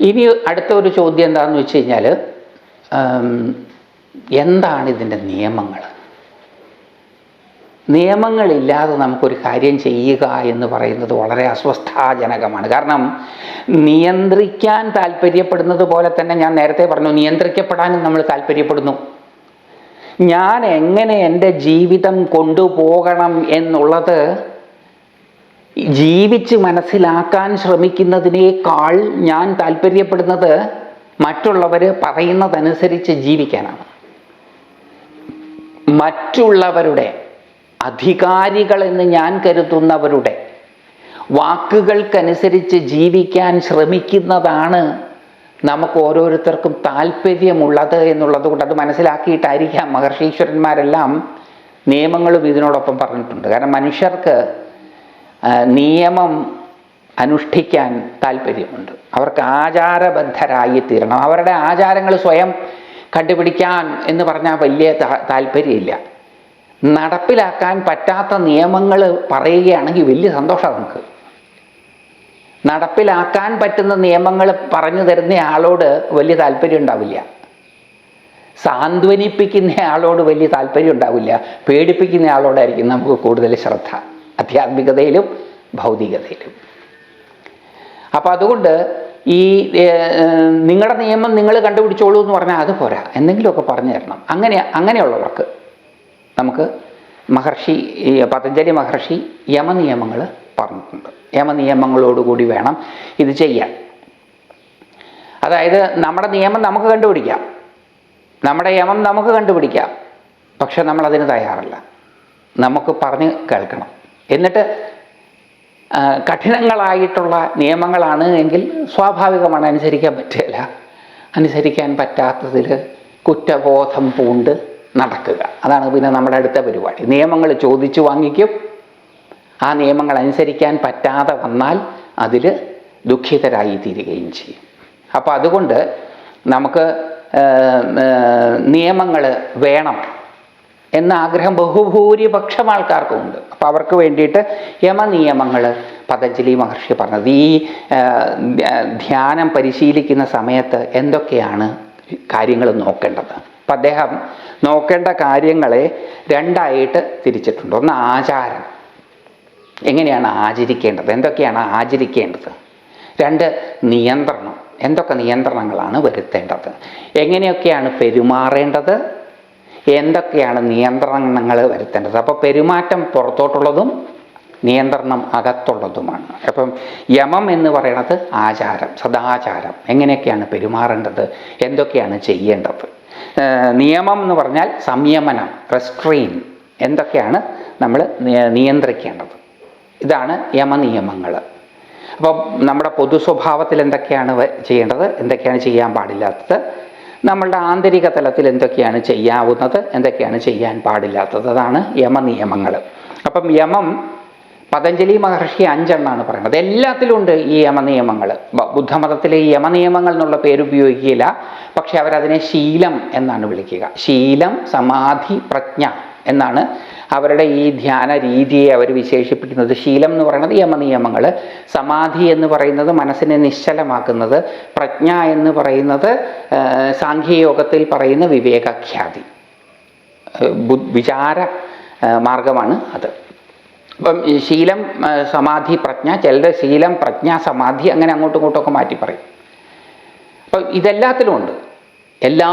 ഇനി അടുത്ത ഒരു ചോദ്യം എന്താണെന്ന് വെച്ച് കഴിഞ്ഞാൽ എന്താണ് ഇതിന്റെ നിയമങ്ങൾ? നിയമങ്ങളില്ലാതെ നമുക്കൊരു കാര്യം ചെയ്യുക എന്ന് പറയുന്നത് വളരെ അസ്വസ്ഥാജനകമാണ്. കാരണം നിയന്ത്രിക്കാൻ താല്പര്യപ്പെടുന്നത് പോലെ തന്നെ ഞാൻ നേരത്തെ പറഞ്ഞു നിയന്ത്രിക്കപ്പെടാനും നമ്മൾ താല്പര്യപ്പെടുന്നു. ഞാൻ എങ്ങനെ എന്റെ ജീവിതം കൊണ്ടുപോകണം എന്നുള്ളത് ജീവിച്ച് മനസ്സിലാക്കാൻ ശ്രമിക്കുന്നതിനേക്കാൾ ഞാൻ താല്പര്യപ്പെടുന്നത് മറ്റുള്ളവർ പറയുന്നതനുസരിച്ച് ജീവിക്കാനാണ്. മറ്റുള്ളവരുടെ അധികാരികളെന്ന് ഞാൻ കരുതുന്നവരുടെ വാക്കുകൾക്കനുസരിച്ച് ജീവിക്കാൻ ശ്രമിക്കുന്നതാണ് നമുക്ക് ഓരോരുത്തർക്കും താല്പര്യമുള്ളത് എന്നുള്ളത് കൊണ്ട് അത് മനസ്സിലാക്കിയിട്ടായിരിക്കാം മഹർഷീശ്വരന്മാരെല്ലാം നിയമങ്ങളും ഇതിനോടൊപ്പം പറഞ്ഞിട്ടുണ്ട്. കാരണം മനുഷ്യർക്ക് നിയമം അനുഷ്ഠിക്കാൻ താല്പര്യമുണ്ട്. അവർക്ക് ആചാരബദ്ധരായി തീരണം. അവരുടെ ആചാരങ്ങൾ സ്വയം കണ്ടുപിടിക്കാൻ എന്ന് പറഞ്ഞാൽ വലിയ താല്പര്യമില്ല. നടപ്പിലാക്കാൻ പറ്റാത്ത നിയമങ്ങൾ പറയുകയാണെങ്കിൽ വലിയ സന്തോഷം നമുക്ക്. നടപ്പിലാക്കാൻ പറ്റുന്ന നിയമങ്ങൾ പറഞ്ഞു തരുന്ന ആളോട് വലിയ താല്പര്യം ഉണ്ടാവില്ല. സാന്ത്വനിപ്പിക്കുന്ന ആളോട് വലിയ താല്പര്യം ഉണ്ടാവില്ല. പേടിപ്പിക്കുന്ന ആളോടായിരിക്കും നമുക്ക് കൂടുതൽ ശ്രദ്ധ. ആധ്യാത്മികതയിലും ഭൗതികതയിലും. അപ്പോൾ അതുകൊണ്ട് ഈ നിങ്ങളുടെ നിയമം നിങ്ങൾ കണ്ടുപിടിച്ചോളൂ എന്ന് പറഞ്ഞാൽ അത് പോരാ. എന്തെങ്കിലുമൊക്കെ പറഞ്ഞു തരണം. അങ്ങനെ അങ്ങനെയുള്ളവർക്ക് നമുക്ക് മഹർഷി പതഞ്ജലി മഹർഷി യമനിയമങ്ങൾ പറഞ്ഞിട്ടുണ്ട്. യമനിയമങ്ങളോടുകൂടി വേണം ഇത് ചെയ്യാൻ. അതായത് നമ്മുടെ നിയമം നമുക്ക് കണ്ടുപിടിക്കാം. നമ്മുടെ യമം നമുക്ക് കണ്ടുപിടിക്കാം. പക്ഷെ നമ്മളതിന് തയ്യാറല്ല. നമുക്ക് പറഞ്ഞ് കേൾക്കണം. എന്നിട്ട് കഠിനങ്ങളായിട്ടുള്ള നിയമങ്ങളാണ് എങ്കിൽ സ്വാഭാവികമാണ് അനുസരിക്കാൻ പറ്റില്ല അനുസരിക്കാൻ പറ്റാത്തതിൽ കുറ്റബോധം പൂണ്ട് നടക്കുക. അതാണ് പിന്നെ നമ്മുടെ അടുത്ത പരിപാടി. നിയമങ്ങൾ ചോദിച്ചു വാങ്ങിക്കും. ആ നിയമങ്ങൾ അനുസരിക്കാൻ പറ്റാതെ വന്നാൽ അതിൽ ദുഃഖിതരായി തീരുകയും ചെയ്യും. അപ്പോൾ അതുകൊണ്ട് നമുക്ക് നിയമങ്ങൾ വേണം. എന്ന ആഗ്രഹം ബഹുഭൂരിപക്ഷം ആൾക്കാർക്കും ഉണ്ട് അപ്പോൾ അവർക്ക് വേണ്ടിയിട്ട് യമനിയമങ്ങൾ പതഞ്ജലി മഹർഷി പറഞ്ഞത്. ഈ ധ്യാനം പരിശീലിക്കുന്ന സമയത്ത് എന്തൊക്കെയാണ് കാര്യങ്ങൾ നോക്കേണ്ടത്? അപ്പം അദ്ദേഹം നോക്കേണ്ട കാര്യങ്ങളെ രണ്ടായിട്ട് തിരിച്ചിട്ടുണ്ട്. ഒന്ന് ആചാരം. എങ്ങനെയാണ് ആചരിക്കേണ്ടത്? എന്തൊക്കെയാണ് ആചരിക്കേണ്ടത്? രണ്ട് നിയന്ത്രണം. എന്തൊക്കെ നിയന്ത്രണങ്ങളാണ് വരുത്തേണ്ടത്? എങ്ങനെയൊക്കെയാണ് പെരുമാറേണ്ടത്? എന്തൊക്കെയാണ് നിയന്ത്രണങ്ങൾ വരുത്തേണ്ടത്? അപ്പോൾ പെരുമാറ്റം പുറത്തോട്ടുള്ളതും നിയന്ത്രണം അകത്തുള്ളതുമാണ്. അപ്പം യമം എന്ന് പറയുന്നത് ആചാരം സദാചാരം. എങ്ങനെയൊക്കെയാണ് പെരുമാറേണ്ടത്? എന്തൊക്കെയാണ് ചെയ്യേണ്ടത്? നിയമം എന്ന് പറഞ്ഞാൽ സംയമനം റെസ്ട്രെയിൻ എന്തൊക്കെയാണ് നമ്മൾ നിയന്ത്രിക്കേണ്ടത്? ഇതാണ് യമനിയമങ്ങൾ. അപ്പോൾ നമ്മുടെ പൊതു സ്വഭാവത്തിൽ എന്തൊക്കെയാണ് ചെയ്യേണ്ടത്? എന്തൊക്കെയാണ് ചെയ്യാൻ പാടില്ലാത്തത്? നമ്മളുടെ ആന്തരിക തലത്തിൽ എന്തൊക്കെയാണ് ചെയ്യാവുന്നത് എന്തൊക്കെയാണ് ചെയ്യാൻ പാടില്ലാത്തത്? അതാണ് യമനിയമങ്ങൾ അപ്പം യമം പതഞ്ജലി മഹർഷി അഞ്ചെണ്ണാണ് പറയുന്നത്. എല്ലാത്തിലും ഉണ്ട് ഈ യമനിയമങ്ങൾ ബുദ്ധമതത്തിലെ ഈ യമനിയമങ്ങൾ എന്നുള്ള പേര് ഉപയോഗിക്കില്ല. പക്ഷെ അവരതിനെ ശീലം എന്നാണ് വിളിക്കുക. ശീലം സമാധി പ്രജ്ഞ എന്നാണ് അവരുടെ ഈ ധ്യാന രീതിയെ അവർ വിശേഷിപ്പിക്കുന്നത്. ശീലം എന്ന് പറയുന്നത് യമനിയമങ്ങൾ സമാധി എന്ന് പറയുന്നത് മനസ്സിനെ നിശ്ചലമാക്കുന്നത്. പ്രജ്ഞ എന്ന് പറയുന്നത് സാഖ്യയോഗത്തിൽ പറയുന്ന വിവേകഖ്യാതി. വിചാര മാർഗമാണ് അത്. അപ്പം ശീലം സമാധി പ്രജ്ഞ ചിലരുടെ ശീലം പ്രജ്ഞ സമാധി അങ്ങനെ അങ്ങോട്ടും ഇങ്ങോട്ടുമൊക്കെ മാറ്റി പറയും. അപ്പം ഇതെല്ലാത്തിലും ഉണ്ട്. എല്ലാ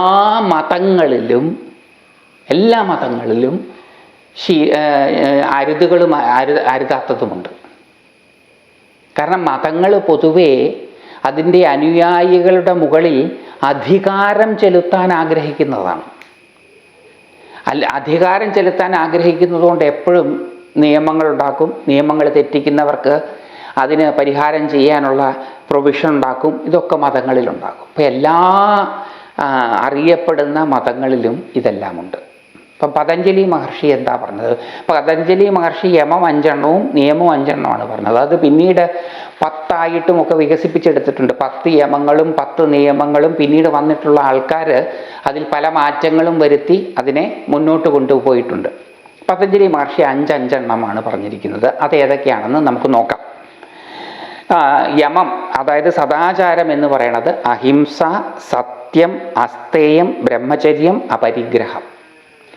മതങ്ങളിലും എല്ലാ മതങ്ങളിലും ശീ അരുതുകളും അരു അരുതാത്തതുമുണ്ട്. കാരണം മതങ്ങൾ പൊതുവേ അതിന്റെ അനുയായികളുടെ മുകളിൽ അധികാരം ചെലുത്താൻ ആഗ്രഹിക്കുന്നതാണ്. അല്ല അധികാരം ചെലുത്താൻ ആഗ്രഹിക്കുന്നതുകൊണ്ട് എപ്പോഴും നിയമങ്ങൾ ഉണ്ടാക്കും നിയമങ്ങൾ തെറ്റിക്കുന്നവർക്ക് അതിന് പരിഹാരം ചെയ്യാനുള്ള പ്രൊവിഷൻ ഉണ്ടാക്കും ഇതൊക്കെ മതങ്ങളിലുണ്ടാക്കും. അപ്പോൾ എല്ലാ അറിയപ്പെടുന്ന മതങ്ങളിലും ഇതെല്ലാമുണ്ട്. ഇപ്പം പതഞ്ജലി മഹർഷി എന്താ പറഞ്ഞത്? പതഞ്ജലി മഹർഷി യമം അഞ്ചെണ്ണവും നിയമം അഞ്ചെണ്ണമാണ് പറഞ്ഞത്. അത് പിന്നീട് പത്തായിട്ടും ഒക്കെ വികസിപ്പിച്ചെടുത്തിട്ടുണ്ട്. പത്ത് യമങ്ങളും പത്ത് നിയമങ്ങളും പിന്നീട് വന്നിട്ടുള്ള ആൾക്കാർ അതിൽ പല മാറ്റങ്ങളും വരുത്തി അതിനെ മുന്നോട്ട് കൊണ്ടുപോയിട്ടുണ്ട്. പതഞ്ജലി മഹർഷി അഞ്ചഞ്ചെണ്ണമാണ് പറഞ്ഞിരിക്കുന്നത്. അത് ഏതൊക്കെയാണെന്ന് നമുക്ക് നോക്കാം. യമം അതായത് സദാചാരം എന്ന് പറയുന്നത് അഹിംസ സത്യം അസ്തേയം ബ്രഹ്മചര്യം അപരിഗ്രഹം.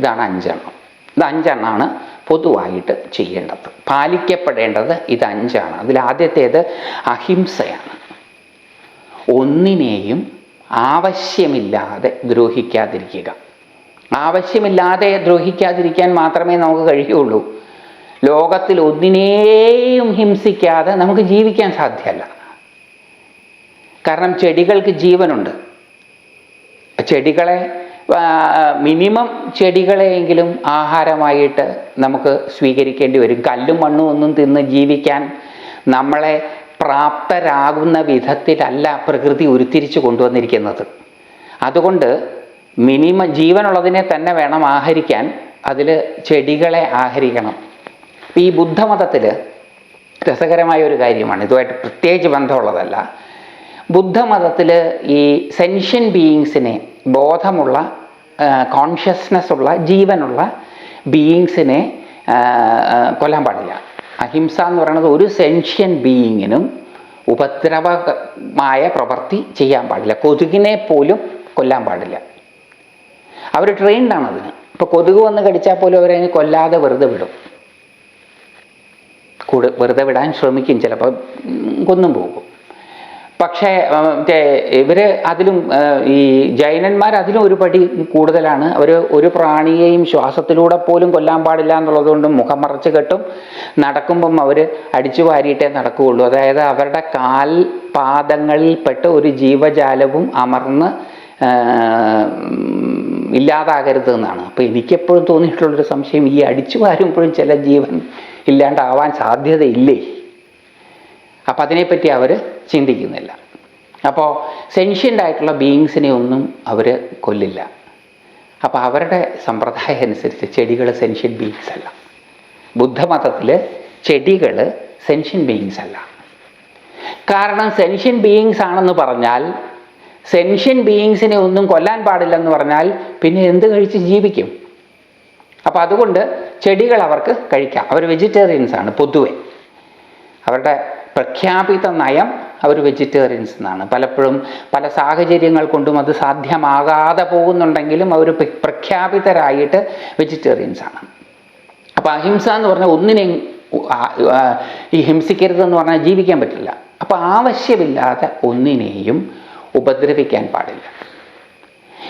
ഇതാണ് അഞ്ചെണ്ണം. ഇത് അഞ്ചെണ്ണമാണ് പൊതുവായിട്ട് ചെയ്യേണ്ടത്. പാലിക്കപ്പെടേണ്ടത് ഇത് അഞ്ചാണ്. അതിൽ ആദ്യത്തേത് അഹിംസയാണ്. ഒന്നിനെയും ആവശ്യമില്ലാതെ ദ്രോഹിക്കാതിരിക്കുക. ആവശ്യമില്ലാതെ ദ്രോഹിക്കാതിരിക്കാൻ മാത്രമേ നമുക്ക് കഴിയുള്ളൂ. ലോകത്തിൽ ഒന്നിനെയും ഹിംസിക്കാതെ നമുക്ക് ജീവിക്കാൻ സാധ്യമല്ല. കാരണം ചെടികൾക്ക് ജീവനുണ്ട്. ചെടികളെ മിനിമം ചെടികളെയെങ്കിലും ആഹാരമായിട്ട് നമുക്ക് സ്വീകരിക്കേണ്ടി വരും. കല്ലും മണ്ണും ഒന്നും തിന്ന് ജീവിക്കാൻ നമ്മളെ പ്രാപ്തരാകുന്ന വിധത്തിലല്ല പ്രകൃതി ഉരുത്തിരിച്ചു കൊണ്ടുവന്നിരിക്കുന്നത്. അതുകൊണ്ട് മിനിമം ജീവനുള്ളതിനെ തന്നെ വേണം ആഹരിക്കാൻ. അതിൽ ചെടികളെ ആഹരിക്കണം. ഈ ബുദ്ധമതത്തിൽ രസകരമായ ഒരു കാര്യമാണ്. ഇതുമായിട്ട് പ്രത്യേകിച്ച് ബന്ധമുള്ളതല്ല. ബുദ്ധമതത്തിൽ ഈ സെൻഷ്യൻ ബീയിങ്സിനെ ബോധമുള്ള കോൺഷ്യസ്നെസ് ഉള്ള ജീവനുള്ള ബീയിങ്സിനെ കൊല്ലാൻ പാടില്ല. അഹിംസ എന്ന് പറയുന്നത് ഒരു സെൻഷ്യൻ ബീയിങ്ങിനും ഉപദ്രവമായ പ്രവൃത്തി ചെയ്യാൻ പാടില്ല. കൊതുകിനെ പോലും കൊല്ലാൻ പാടില്ല. അവർ ട്രെയിൻഡാണ് അതിന്. ഇപ്പോൾ കൊതുക് വന്ന് കടിച്ചാൽ പോലും അവരതിനെ കൊല്ലാതെ വെറുതെ വിടും. കൂടെ വെറുതെ വിടാൻ ശ്രമിക്കും. ചിലപ്പോൾ കൊന്നും പോകും. പക്ഷേ മറ്റേ ഇവർ അതിലും ഈ ജൈനന്മാർ അതിലും ഒരു പടി കൂടുതലാണ്. അവർ ഒരു പ്രാണിയെയും ശ്വാസത്തിലൂടെ പോലും കൊല്ലാൻ പാടില്ല എന്നുള്ളത് കൊണ്ടും മുഖം മറച്ച് കെട്ടും. നടക്കുമ്പം അവർ അടിച്ചു വാരിയിട്ടേ നടക്കുകയുള്ളൂ. അതായത് അവരുടെ കാൽ പാദങ്ങളിൽപ്പെട്ട് ഒരു ജീവജാലവും അമർന്ന് ഇല്ലാതാകരുത് എന്നാണ്. അപ്പോൾ എനിക്കെപ്പോഴും തോന്നിയിട്ടുള്ളൊരു സംശയം ഈ അടിച്ചു വാരുമ്പോഴും ചില ജീവൻ ഇല്ലാണ്ടാവാൻ സാധ്യതയില്ലേ? അപ്പം അതിനെപ്പറ്റി അവർ ചിന്തിക്കുന്നില്ല. അപ്പോൾ സെൻഷ്യന്റ് ആയിട്ടുള്ള ബീയിങ്സിനെ ഒന്നും അവർ കൊല്ലില്ല. അപ്പോൾ അവരുടെ സമ്പ്രദായം അനുസരിച്ച് ചെടികൾ സെൻഷ്യൻ ബീയിങ്സ് അല്ല. ബുദ്ധമതത്തിൽ ചെടികൾ സെൻഷ്യൻ ബീയിങ്സ് അല്ല. കാരണം സെൻഷ്യൻ ബീയിങ്സ് ആണെന്ന് പറഞ്ഞാൽ സെൻഷ്യൻ ബീയിങ്സിനെ ഒന്നും കൊല്ലാൻ പാടില്ലെന്ന് പറഞ്ഞാൽ പിന്നെ എന്ത് കഴിച്ച് ജീവിക്കും? അപ്പോൾ അതുകൊണ്ട് ചെടികൾ അവർക്ക് കഴിക്കാം. അവർ വെജിറ്റേറിയൻസ് ആണ് പൊതുവെ. അവരുടെ പ്രഖ്യാപിത നയം അവർ വെജിറ്റേറിയൻസ് എന്നാണ്. പലപ്പോഴും പല സാഹചര്യങ്ങൾ കൊണ്ടും അത് സാധ്യമാകാതെ പോകുന്നുണ്ടെങ്കിലും അവർ പ്ര- പ്രഖ്യാപിതരായിട്ട് വെജിറ്റേറിയൻസ് ആണ്. അപ്പോൾ അഹിംസ എന്ന് പറഞ്ഞാൽ ഒന്നിനെയും ഈ ഹിംസിക്കരുതെന്ന് പറഞ്ഞാൽ ജീവിക്കാൻ പറ്റില്ല. അപ്പോൾ ആവശ്യമില്ലാതെ ഒന്നിനെയും ഉപദ്രവിക്കാൻ പാടില്ല.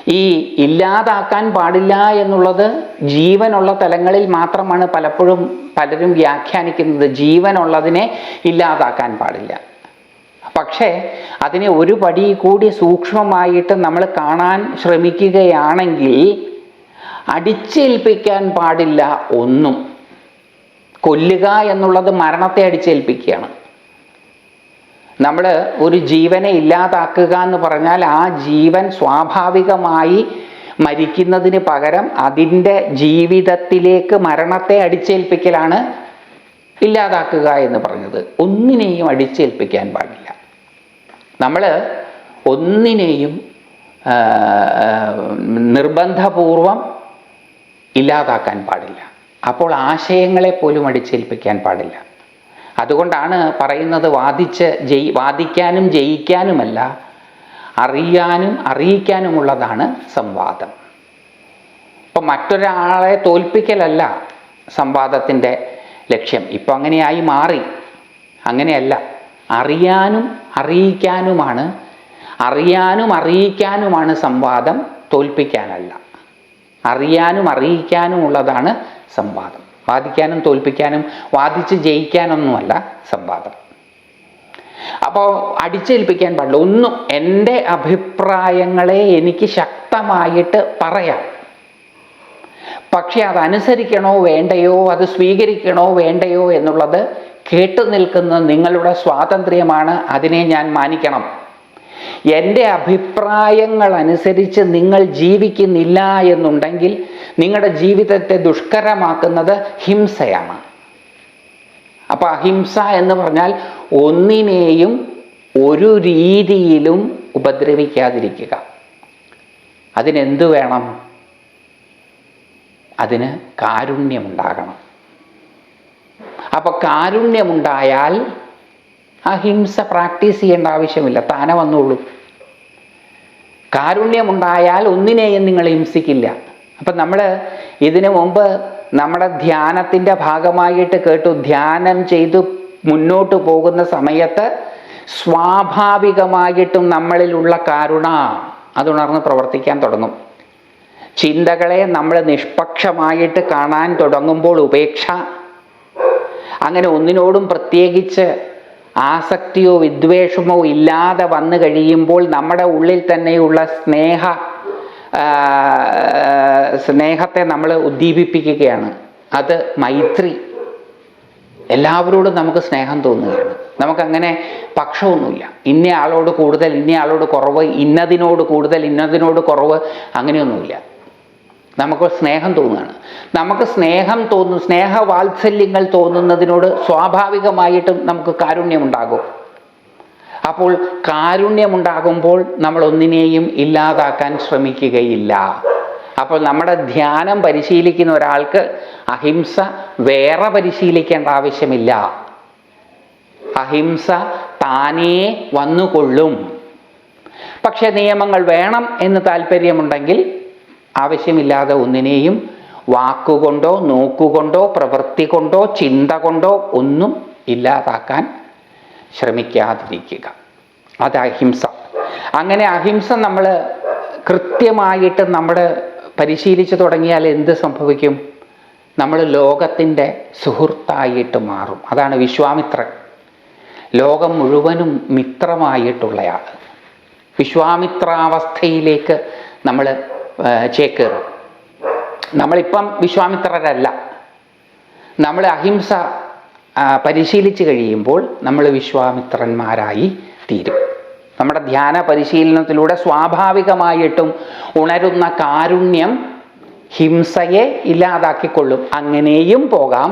ഈ ഇല്ലാതാക്കാൻ പാടില്ല എന്നുള്ളത് ജീവനുള്ള തലങ്ങളിൽ മാത്രമാണ് പലപ്പോഴും പലരും വ്യാഖ്യാനിക്കുന്നത്. ജീവനുള്ളതിനെ ഇല്ലാതാക്കാൻ പാടില്ല. പക്ഷേ അതിനെ ഒരു പടി കൂടി സൂക്ഷ്മമായിട്ട് നമ്മൾ കാണാൻ ശ്രമിക്കുകയാണെങ്കിൽ അടിച്ചേൽപ്പിക്കാൻ പാടില്ല ഒന്നും. കൊല്ലുക എന്നുള്ളത് മരണത്തെ അടിച്ചേൽപ്പിക്കുകയാണ്. നമ്മൾ ഒരു ജീവനെ ഇല്ലാതാക്കുക എന്ന് പറഞ്ഞാൽ ആ ജീവൻ സ്വാഭാവികമായി മരിക്കുന്നതിന് പകരം അതിന്റെ ജീവിതത്തിലേക്ക് മരണത്തെ അടിച്ചേൽപ്പിക്കലാണ് ഇല്ലാതാക്കുക എന്ന് പറഞ്ഞത്. ഒന്നിനെയും അടിച്ചേൽപ്പിക്കാൻ പാടില്ല. നമ്മൾ ഒന്നിനെയും നിർബന്ധപൂർവം ഇല്ലാതാക്കാൻ പാടില്ല. അപ്പോൾ ആശയങ്ങളെ പോലും അടിച്ചേൽപ്പിക്കാൻ പാടില്ല. അതുകൊണ്ടാണ് പറയുന്നത് വാദിച്ച് ജയി വാദിക്കാനും ജയിക്കാനുമല്ല അറിയാനും അറിയിക്കാനുമുള്ളതാണ് സംവാദം. ഇപ്പം മറ്റൊരാളെ തോൽപ്പിക്കലല്ല സംവാദത്തിന്റെ ലക്ഷ്യം. ഇപ്പം അങ്ങനെയായി മാറി. അങ്ങനെയല്ല. അറിയാനും അറിയിക്കാനുമാണ് അറിയാനും അറിയിക്കാനുമാണ് സംവാദം തോൽപ്പിക്കാനല്ല. അറിയാനും അറിയിക്കാനും ഉള്ളതാണ് സംവാദം. വാദിക്കാനും തോൽപ്പിക്കാനും വാദിച്ച് ജയിക്കാനൊന്നുമല്ല സംവാദം. അപ്പോൾ അടിച്ചേൽപ്പിക്കാൻ പാടില്ല. ഒന്നും എന്റെ അഭിപ്രായങ്ങളെ എനിക്ക് ശക്തമായിട്ട് പറയാം. പക്ഷെ അതനുസരിക്കണോ വേണ്ടയോ അത് സ്വീകരിക്കണോ വേണ്ടയോ എന്നുള്ളത് കേട്ടു നിൽക്കുന്ന നിങ്ങളുടെ സ്വാതന്ത്ര്യമാണ്. അതിനെ ഞാൻ മാനിക്കണം. എന്റെ അഭിപ്രായങ്ങൾ അനുസരിച്ച് നിങ്ങൾ ജീവിക്കുന്നില്ല എന്നുണ്ടെങ്കിൽ നിങ്ങളുടെ ജീവിതത്തെ ദുഷ്കരമാക്കുന്നത് ഹിംസയാണ്. അപ്പോൾ അഹിംസ എന്ന് പറഞ്ഞാൽ ഒന്നിനെയും ഒരു രീതിയിലും ഉപദ്രവിക്കാതിരിക്കുക. അതിനെന്ത് വേണം? അതിന് കാരുണ്യമുണ്ടാകണം. അപ്പോൾ കാരുണ്യമുണ്ടായാൽ അഹിംസ പ്രാക്ടീസ് ചെയ്യേണ്ട ആവശ്യമില്ല. താനെ വന്നോളൂ. കാരുണ്യമുണ്ടായാൽ ഒന്നിനെയും നിങ്ങൾ ഹിംസിക്കില്ല. അപ്പം നമ്മൾ ഇതിനു മുമ്പ് നമ്മുടെ ധ്യാനത്തിന്റെ ഭാഗമായിട്ട് കേട്ടു. ധ്യാനം ചെയ്തു മുന്നോട്ട് പോകുന്ന സമയത്ത് സ്വാഭാവികമായിട്ടും നമ്മളിലുള്ള കാരുണ അതുണർന്ന് പ്രവർത്തിക്കാൻ തുടങ്ങും. ചിന്തകളെ നമ്മൾ നിഷ്പക്ഷമായിട്ട് കാണാൻ തുടങ്ങുമ്പോൾ ഉപേക്ഷ. അങ്ങനെ ഒന്നിനോടും പ്രത്യേകിച്ച് ആസക്തിയോ വിദ്വേഷമോ ഇല്ലാതെ വന്നു കഴിയുമ്പോൾ നമ്മുടെ ഉള്ളിൽ തന്നെയുള്ള സ്നേഹ സ്നേഹത്തെ നമ്മൾ ഉദ്ദീപിപ്പിക്കുകയാണ്. അത് മൈത്രി. എല്ലാവരോടും നമുക്ക് സ്നേഹം തോന്നുകയാണ്. നമുക്കങ്ങനെ പക്ഷമൊന്നുമില്ല. ഇന്ന ആളോട് കൂടുതൽ ഇന്ന ആളോട് കുറവ് ഇന്നതിനോട് കൂടുതൽ ഇന്നതിനോട് കുറവ് അങ്ങനെയൊന്നുമില്ല. നമുക്ക് സ്നേഹം തോന്നുകയാണ്. നമുക്ക് സ്നേഹം തോന്നും സ്നേഹവാത്സല്യങ്ങൾ തോന്നുന്നതിനോട് സ്വാഭാവികമായിട്ടും നമുക്ക് കാരുണ്യമുണ്ടാകും. അപ്പോൾ കാരുണ്യമുണ്ടാകുമ്പോൾ നമ്മൾ ഒന്നിനെയും ഇല്ലാതാക്കാൻ ശ്രമിക്കുകയില്ല. അപ്പോൾ നമ്മുടെ ധ്യാനം പരിശീലിക്കുന്ന ഒരാൾക്ക് അഹിംസ വേറെ പരിശീലിക്കേണ്ട ആവശ്യമില്ല. അഹിംസ താനേ വന്നുകൊള്ളും. പക്ഷേ നിയമങ്ങൾ വേണം എന്ന് താല്പര്യമുണ്ടെങ്കിൽ ആവശ്യമില്ലാതെ ഒന്നിനെയും വാക്കുകൊണ്ടോ നോക്കുകൊണ്ടോ പ്രവൃത്തി കൊണ്ടോ ചിന്ത കൊണ്ടോ ഒന്നും ഇല്ലാതാക്കാൻ ശ്രമിക്കാതിരിക്കുക. അത് അഹിംസ. അങ്ങനെ അഹിംസ നമ്മൾ കൃത്യമായിട്ട് നമ്മൾ പരിശീലിച്ചു തുടങ്ങിയാൽ എന്ത് സംഭവിക്കും? നമ്മൾ ലോകത്തിന്റെ സുഹൃത്തായിട്ട് മാറും. അതാണ് വിശ്വാമിത്രൻ. ലോകം മുഴുവനും മിത്രമായിട്ടുള്ളയാൾ വിശ്വാമിത്രാവസ്ഥയിലേക്ക് നമ്മൾ ചേക്കേറും നമ്മളിപ്പം വിശ്വാമിത്രരല്ല. നമ്മൾ അഹിംസ പരിശീലിച്ചു കഴിയുമ്പോൾ നമ്മൾ വിശ്വാമിത്രന്മാരായി തീരും. നമ്മുടെ ധ്യാന പരിശീലനത്തിലൂടെ സ്വാഭാവികമായിട്ടും ഉണരുന്ന കാരുണ്യം ഹിംസയെ ഇല്ലാതാക്കിക്കൊള്ളും. അങ്ങനെയും പോകാം.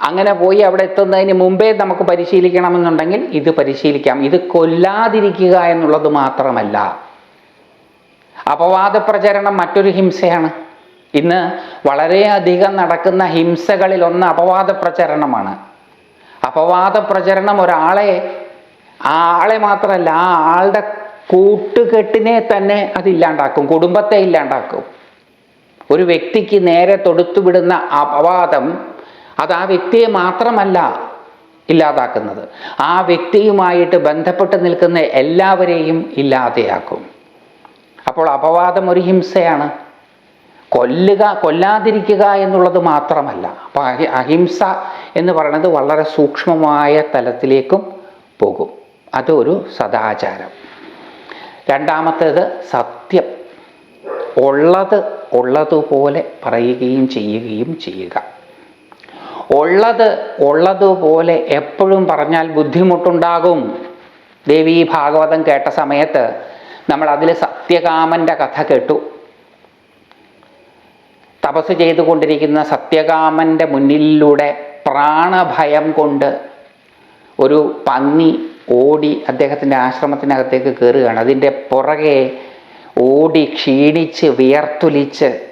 അങ്ങനെ പോയി അവിടെ എത്തുന്നതിന് മുമ്പേ നമുക്ക് പരിശീലിക്കണമെന്നുണ്ടെങ്കിൽ ഇത് പരിശീലിക്കാം. ഇത് കൊല്ലാതിരിക്കുക എന്നുള്ളത് മാത്രമല്ല. അപവാദ പ്രചരണം മറ്റൊരു ഹിംസയാണ്. ഇന്ന് വളരെയധികം നടക്കുന്ന ഹിംസകളിൽ ഒന്ന് അപവാദ പ്രചരണമാണ് അപവാദ പ്രചരണം ഒരാളെ ആ ആളെ മാത്രമല്ല ആ ആളുടെ കൂട്ടുകെട്ടിനെ തന്നെ അത് ഇല്ലാണ്ടാക്കും കുടുംബത്തെ ഇല്ലാണ്ടാക്കും. ഒരു വ്യക്തിക്ക് നേരെ തൊടുത്തുവിടുന്ന അപവാദം അത് ആ വ്യക്തിയെ മാത്രമല്ല ഇല്ലാതാക്കുന്നത്. ആ വ്യക്തിയുമായിട്ട് ബന്ധപ്പെട്ട് നിൽക്കുന്ന എല്ലാവരെയും ഇല്ലാതെയാക്കും. അപ്പോൾ അപവാദം ഒരു ഹിംസയാണ്. കൊല്ലുക കൊല്ലാതിരിക്കുക എന്നുള്ളത് മാത്രമല്ല. അപ്പോൾ അഹി അഹിംസ എന്ന് പറയുന്നത് വളരെ സൂക്ഷ്മമായ തലത്തിലേക്കും പോകും. അതൊരു സദാചാരം. രണ്ടാമത്തേത് സത്യം. ഉള്ളത് ഉള്ളതുപോലെ പറയുകയും ചെയ്യുകയും ചെയ്യുക. ഉള്ളത് ഉള്ളതുപോലെ എപ്പോഴും പറഞ്ഞാൽ ബുദ്ധിമുട്ടുണ്ടാകും. ദേവി ഭാഗവതം കേട്ട സമയത്ത് നമ്മൾ അതിൽ സത്യകാമന്റെ കഥ കേട്ടു. തപസ് ചെയ്തുകൊണ്ടിരിക്കുന്ന സത്യകാമന്റെ മുന്നിലൂടെ പ്രാണഭയം കൊണ്ട് ഒരു പന്നി ഓടി അദ്ദേഹത്തിന്റെ ആശ്രമത്തിനകത്തേക്ക് കയറുകയാണ് അതിന്റെ പുറകെ ഓടി ക്ഷീണിച്ച് വിയർത്തുലിച്ച്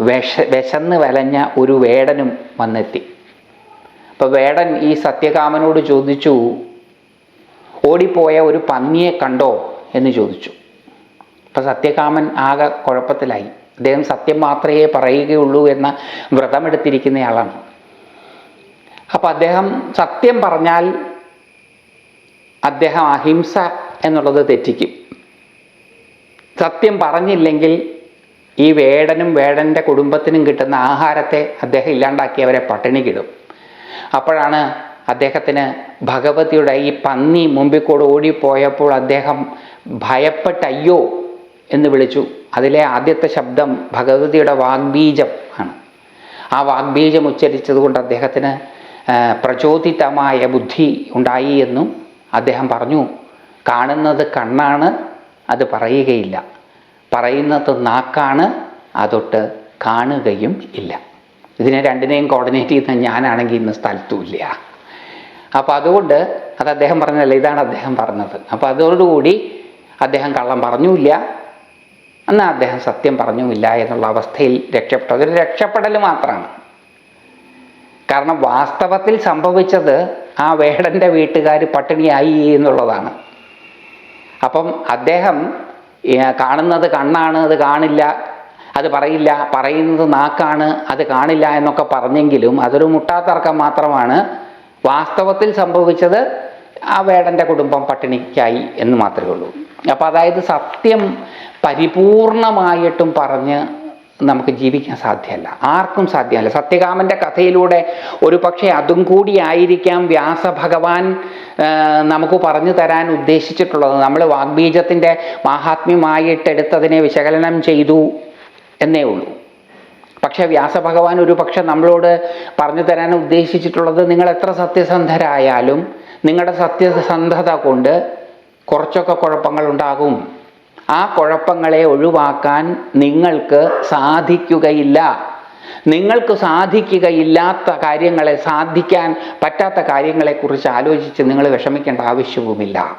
വിഷ വിശന്ന് വലഞ്ഞ ഒരു വേടനും വന്നെത്തി. അപ്പോൾ വേടൻ ഈ സത്യകാമനോട് ചോദിച്ചു ഓടിപ്പോയ ഒരു പന്നിയെ കണ്ടോ? എന്ന് ചോദിച്ചു. അപ്പം സത്യകാമൻ ആകെ കുഴപ്പത്തിലായി. അദ്ദേഹം സത്യം മാത്രമേ പറയുകയുള്ളൂ എന്ന വ്രതമെടുത്തിരിക്കുന്നയാളാണ്. അപ്പം അദ്ദേഹം സത്യം പറഞ്ഞാൽ അദ്ദേഹം അഹിംസ എന്നുള്ളത് തെറ്റിക്കും. സത്യം പറഞ്ഞില്ലെങ്കിൽ ഈ വേടനും വേടന്റെ കുടുംബത്തിനും കിട്ടുന്ന ആഹാരത്തെ അദ്ദേഹം ഇല്ലാണ്ടാക്കി അവരെ പട്ടിണി കിടും. അപ്പോഴാണ് അദ്ദേഹത്തിന് ഭഗവതിയുടെ ഈ പന്നി മുമ്പിൽ കൂടെ ഓടിപ്പോയപ്പോൾ അദ്ദേഹം ഭയപ്പെട്ട് അയ്യോ എന്ന് വിളിച്ചു. അതിലെ ആദ്യത്തെ ശബ്ദം ഭഗവതിയുടെ വാഗ്ബീജം ആണ്. ആ വാഗ്ബീജം ഉച്ചരിച്ചതുകൊണ്ട് അദ്ദേഹത്തിന് പ്രചോദിതമായ ബുദ്ധി ഉണ്ടായി എന്നും അദ്ദേഹം പറഞ്ഞു. കാണുന്നത് കണ്ണാണ് അത് പറയുകയില്ല. പറയുന്നത് നാക്കാണ് അതൊട്ട് കാണുകയും ഇല്ല. ഇതിനെ രണ്ടിനെയും കോർഡിനേറ്റ് ചെയ്യുന്ന ഞാനാണെങ്കിൽ ഇന്ന് സ്ഥലത്തുമില്ല. അപ്പോൾ അതുകൊണ്ട് അത് അദ്ദേഹം പറഞ്ഞതല്ല ഇതാണ് അദ്ദേഹം പറഞ്ഞത്. അപ്പോൾ അതോടുകൂടി അദ്ദേഹം കള്ളം പറഞ്ഞുമില്ല. എന്നാൽ അദ്ദേഹം സത്യം പറഞ്ഞുമില്ല എന്നുള്ള അവസ്ഥയിൽ രക്ഷപ്പെട്ടു. അതൊരു രക്ഷപ്പെടൽ മാത്രമാണ്. കാരണം വാസ്തവത്തിൽ സംഭവിച്ചത് ആ വേടന്റെ വീട്ടുകാർ പട്ടിണിയായി എന്നുള്ളതാണ്. അപ്പം അദ്ദേഹം കാണുന്നത് കണ്ണാണ് അത് കാണില്ല അത് പറയില്ല പറയുന്നത് നാക്കാണ് അത് കാണില്ല എന്നൊക്കെ പറഞ്ഞെങ്കിലും അതൊരു മുട്ടാത്തർക്കം മാത്രമാണ്. വാസ്തവത്തിൽ സംഭവിച്ചത് ആ വേടന്റെ കുടുംബം പട്ടിണിക്കായി എന്ന് മാത്രമേ ഉള്ളൂ. അപ്പോൾ അതായത് സത്യം പരിപൂർണമായിട്ടും പറഞ്ഞ് നമുക്ക് ജീവിക്കാൻ സാധ്യമല്ല. ആർക്കും സാധ്യമല്ല. സത്യകാമന്റെ കഥയിലൂടെ ഒരു പക്ഷേ അതും കൂടി ആയിരിക്കാം വ്യാസഭഗവാൻ നമുക്ക് പറഞ്ഞു തരാൻ ഉദ്ദേശിച്ചിട്ടുള്ളത്. നമ്മൾ വാഗ്ബീജത്തിന്റെ മാഹാത്മ്യമായിട്ടെടുത്തതിനെ വിശകലനം ചെയ്തു എന്നേ ഉള്ളൂ. പക്ഷേ വ്യാസഭഗവാൻ ഒരു പക്ഷെ നമ്മളോട് പറഞ്ഞു തരാൻ ഉദ്ദേശിച്ചിട്ടുള്ളത് നിങ്ങൾ എത്ര സത്യസന്ധരായാലും നിങ്ങളുടെ സത്യസന്ധത കൊണ്ട് കുറച്ചൊക്കെ കുഴപ്പങ്ങൾ ഉണ്ടാകും. ആ കുഴപ്പങ്ങളെ ഒഴിവാക്കാൻ നിങ്ങൾക്ക് സാധിക്കുകയില്ല. നിങ്ങൾക്ക് സാധിക്കുകയില്ലാത്ത കാര്യങ്ങളെ സാധിക്കാൻ പറ്റാത്ത കാര്യങ്ങളെക്കുറിച്ച് ആലോചിച്ച് നിങ്ങൾ വിഷമിക്കേണ്ട ആവശ്യവുമില്ല.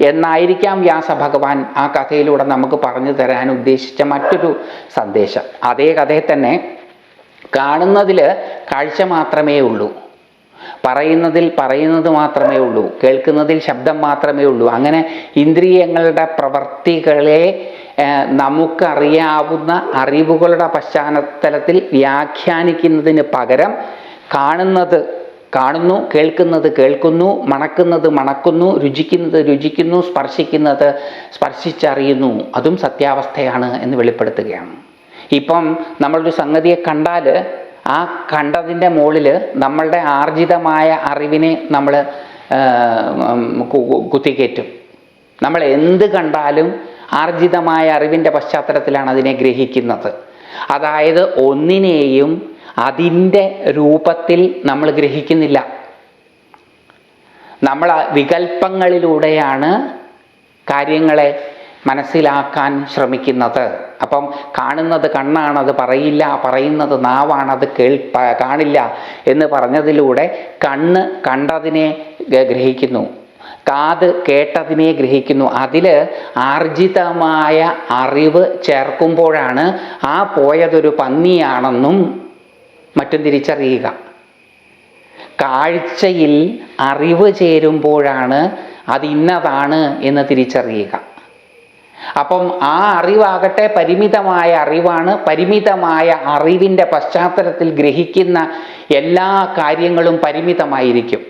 എന്നായിരിക്കാം വ്യാസഭഗവാൻ ആ കഥയിലൂടെ നമുക്ക് പറഞ്ഞു തരാൻ ഉദ്ദേശിച്ച മറ്റൊരു സന്ദേശം. അതേ കഥയെ തന്നെ കാണുന്നതിൽ കാഴ്ച മാത്രമേ ഉള്ളൂ. പറയുന്നതിൽ പറയുന്നത് മാത്രമേ ഉള്ളൂ കേൾക്കുന്നതിൽ ശബ്ദം മാത്രമേ ഉള്ളൂ. അങ്ങനെ ഇന്ദ്രിയങ്ങളുടെ പ്രവർത്തികളെ നമുക്കറിയാവുന്ന അറിവുകളുടെ പശ്ചാത്തലത്തിൽ വ്യാഖ്യാനിക്കുന്നതിന് പകരം കാണുന്നത് കാണുന്നു കേൾക്കുന്നത് കേൾക്കുന്നു മണക്കുന്നത് മണക്കുന്നു രുചിക്കുന്നത് രുചിക്കുന്നു സ്പർശിക്കുന്നത് സ്പർശിച്ചറിയുന്നു. അതും സത്യാവസ്ഥയാണ് എന്ന് വെളിപ്പെടുത്തുകയാണ്. ഇപ്പം നമ്മളൊരു സംഗതിയെ കണ്ടാൽ ആ കണ്ടതിന്റെ മുകളിൽ നമ്മളുടെ ആർജിതമായ അറിവിനെ നമ്മൾ കുത്തിക്കയറ്റും നമ്മൾ എന്ത് കണ്ടാലും ആർജിതമായ അറിവിന്റെ പശ്ചാത്തലത്തിലാണ് അതിനെ ഗ്രഹിക്കുന്നത്. അതായത് ഒന്നിനെയും അതിന്റെ രൂപത്തിൽ നമ്മൾ ഗ്രഹിക്കുന്നില്ല. നമ്മൾ വികല്പങ്ങളിലൂടെയാണ് കാര്യങ്ങളെ മനസ്സിലാക്കാൻ ശ്രമിക്കുന്നത്. അപ്പം കാണുന്നത് കണ്ണാണ് അത് പറയില്ല പറയുന്നത് നാവാണ് അത് കേൾ കാണില്ല എന്ന് പറഞ്ഞതിലൂടെ കണ്ണ് കണ്ടതിനെ ഗ്രഹിക്കുന്നു. കാത് കേട്ടതിനെ ഗ്രഹിക്കുന്നു. അതിൽ ആർജിതമായ അറിവ് ചേർക്കുമ്പോഴാണ് ആ പോയതൊരു പന്നിയാണെന്നും മറ്റും തിരിച്ചറിയുക. കാഴ്ചയിൽ അറിവ് ചേരുമ്പോഴാണ് അത് ഇന്നതാണ് എന്ന് തിരിച്ചറിയുക. അപ്പം ആ അറിവാകട്ടെ പരിമിതമായ അറിവാണ്. പരിമിതമായ അറിവിന്റെ പശ്ചാത്തലത്തിൽ ഗ്രഹിക്കുന്ന എല്ലാ കാര്യങ്ങളും പരിമിതമായിരിക്കും.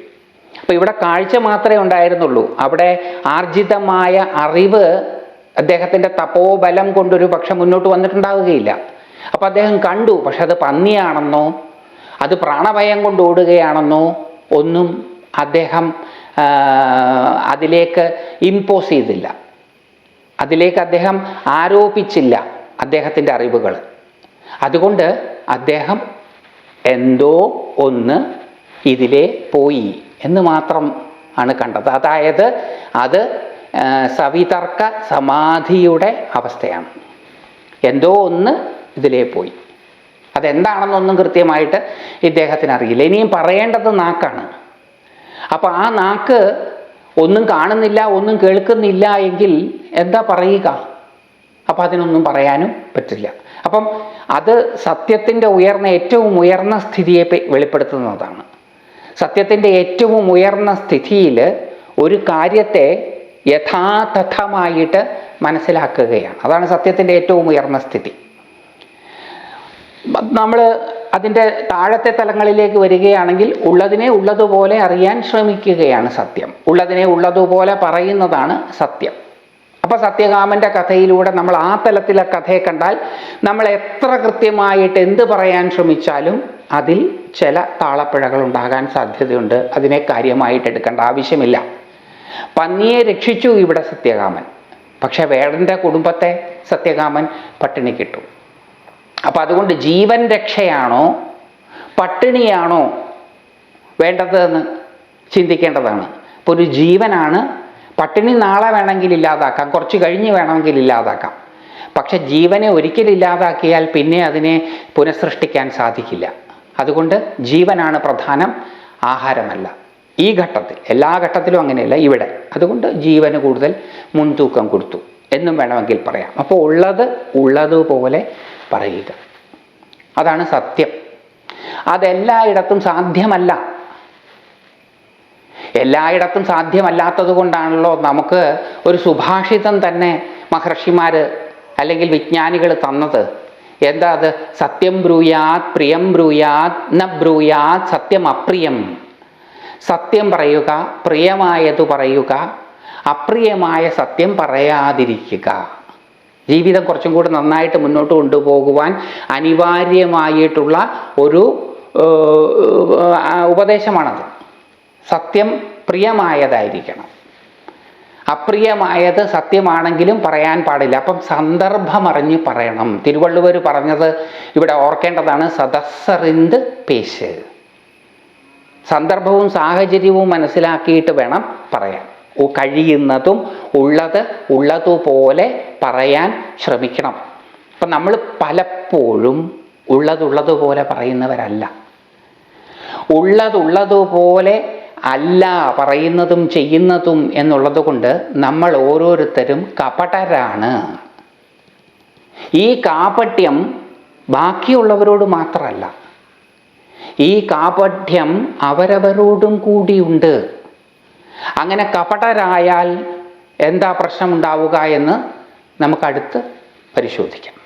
അപ്പോൾ ഇവിടെ കാഴ്ച മാത്രമേ ഉണ്ടായിരുന്നുള്ളൂ. അവിടെ ആർജിതമായ അറിവ് അദ്ദേഹത്തിന്റെ തപോബലം കൊണ്ടൊരു പക്ഷെ മുന്നോട്ട് വന്നിട്ടുണ്ടാവുകയില്ല. അപ്പോൾ അദ്ദേഹം കണ്ടു പക്ഷെ അത് പന്നിയാണെന്നോ അത് പ്രാണഭയം കൊണ്ട് ഓടുകയാണെന്നോ ഒന്നും അദ്ദേഹം അതിലേക്ക് ഇമ്പോസ് ചെയ്തില്ല. അതിലേക്ക് അദ്ദേഹം ആരോപിച്ചില്ല അദ്ദേഹത്തിന്റെ അറിവുകൾ. അതുകൊണ്ട് അദ്ദേഹം എന്തോ ഒന്ന് ഇതിലെ പോയി എന്ന് മാത്രം ആണ് കണ്ടത്. അതായത് അത് സവിതർക്ക സമാധിയുടെ അവസ്ഥയാണ്. എന്തോ ഒന്ന് ഇതിലേ പോയി. അതെന്താണെന്നൊന്നും കൃത്യമായിട്ട് ഇദ്ദേഹത്തിന് അറിയില്ല. ഇനിയും പറയേണ്ടത് നാക്കാണ്. അപ്പോൾ ആ നാക്ക് ഒന്നും കാണുന്നില്ല ഒന്നും കേൾക്കുന്നില്ല എങ്കിൽ എന്താ പറയുക? അപ്പം അതിനൊന്നും പറയാനും പറ്റില്ല. അപ്പം അത് സത്യത്തിന്റെ ഉയർന്ന ഏറ്റവും ഉയർന്ന സ്ഥിതിയെ വെളിപ്പെടുത്തുന്നതാണ്. സത്യത്തിന്റെ ഏറ്റവും ഉയർന്ന സ്ഥിതിയിൽ ഒരു കാര്യത്തെ യഥാതഥമായിട്ട് മനസ്സിലാക്കുകയാണ്. അതാണ് സത്യത്തിന്റെ ഏറ്റവും ഉയർന്ന സ്ഥിതി. നമ്മൾ അതിന്റെ താഴത്തെ തലങ്ങളിലേക്ക് വരികയാണെങ്കിൽ ഉള്ളതിനെ ഉള്ളതുപോലെ അറിയാൻ ശ്രമിക്കുകയാണ് സത്യം. ഉള്ളതിനെ ഉള്ളതുപോലെ പറയുന്നതാണ് സത്യം. അപ്പോൾ സത്യകാമന്റെ കഥയിലൂടെ നമ്മൾ ആ തലത്തിലെ കഥയെ കണ്ടാൽ നമ്മൾ എത്ര കൃത്യമായിട്ട് എന്ത് പറയാൻ ശ്രമിച്ചാലും അതിൽ ചില താളപ്പിഴകൾ ഉണ്ടാകാൻ സാധ്യതയുണ്ട്. അതിനെ കാര്യമായിട്ട് എടുക്കേണ്ട ആവശ്യമില്ല. പന്നിയെ രക്ഷിച്ചു ഇവിടെ സത്യകാമൻ. പക്ഷെ വേടന്റെ കുടുംബത്തെ സത്യകാമൻ പട്ടിണി കിട്ടും. അപ്പം അതുകൊണ്ട് ജീവൻ രക്ഷയാണോ പട്ടിണിയാണോ വേണ്ടതെന്ന് ചിന്തിക്കേണ്ടതാണ്. ഇപ്പോൾ ഒരു ജീവനാണ് പട്ടിണി നാളെ വേണമെങ്കിൽ ഇല്ലാതാക്കാം കുറച്ച് കഴിഞ്ഞ് വേണമെങ്കിൽ ഇല്ലാതാക്കാം. പക്ഷെ ജീവനെ ഒരിക്കലും ഇല്ലാതാക്കിയാൽ പിന്നെ അതിനെ പുനഃസൃഷ്ടിക്കാൻ സാധിക്കില്ല. അതുകൊണ്ട് ജീവനാണ് പ്രധാനം ആഹാരമല്ല. ഈ ഘട്ടത്തിൽ എല്ലാ ഘട്ടത്തിലും അങ്ങനെയല്ല ഇവിടെ. അതുകൊണ്ട് ജീവന് കൂടുതൽ മുൻതൂക്കം കൊടുത്തു. എന്നും വേണമെങ്കിൽ പറയാം. അപ്പോൾ ഉള്ളത് ഉള്ളതുപോലെ പറയുക. അതാണ് സത്യം. അതെല്ലായിടത്തും സാധ്യമല്ല. എല്ലായിടത്തും സാധ്യമല്ലാത്തത് കൊണ്ടാണല്ലോ നമുക്ക് ഒരു സുഭാഷിതം തന്നെ മഹർഷിമാർ അല്ലെങ്കിൽ വിജ്ഞാനികൾ തന്നത്. എന്താ അത്? സത്യം ബ്രൂയാത് പ്രിയം ബ്രൂയാത് ന ബ്രൂയാത് സത്യം അപ്രിയം. സത്യം പറയുക പ്രിയമായത് പറയുക അപ്രിയമായ സത്യം പറയാതിരിക്കുക. ജീവിതം കുറച്ചും കൂടി നന്നായിട്ട് മുന്നോട്ട് കൊണ്ടുപോകുവാൻ അനിവാര്യമായിട്ടുള്ള ഒരു ഉപദേശമാണത്. സത്യം പ്രിയമായതായിരിക്കണം. അപ്രിയമായത് സത്യമാണെങ്കിലും പറയാൻ പാടില്ല. അപ്പം സന്ദർഭമറിഞ്ഞ് പറയണം. തിരുവള്ളുവർ പറഞ്ഞത് ഇവിടെ ഓർക്കേണ്ടതാണ് സദസ്സറിന്ത് പേശ്. സന്ദർഭവും സാഹചര്യവും മനസ്സിലാക്കിയിട്ട് വേണം പറയാൻ. കഴിയുന്നതും ഉള്ളത് ഉള്ളതുപോലെ പറയാൻ ശ്രമിക്കണം. അപ്പം നമ്മൾ പലപ്പോഴും ഉള്ളതുള്ളതുപോലെ പറയുന്നവരല്ല. ഉള്ളതുള്ളതുപോലെ അല്ല പറയുന്നതും ചെയ്യുന്നതും എന്നുള്ളത് കൊണ്ട് നമ്മൾ ഓരോരുത്തരും കപടരാണ്. ഈ കാപട്യം ബാക്കിയുള്ളവരോട് മാത്രമല്ല ഈ കാപട്യം അവരവരോടും കൂടിയുണ്ട്. അങ്ങനെ കപടരായാൽ എന്താ പ്രശ്നമുണ്ടാവുക എന്ന് നമുക്കടുത്ത് പരിശോധിക്കാം.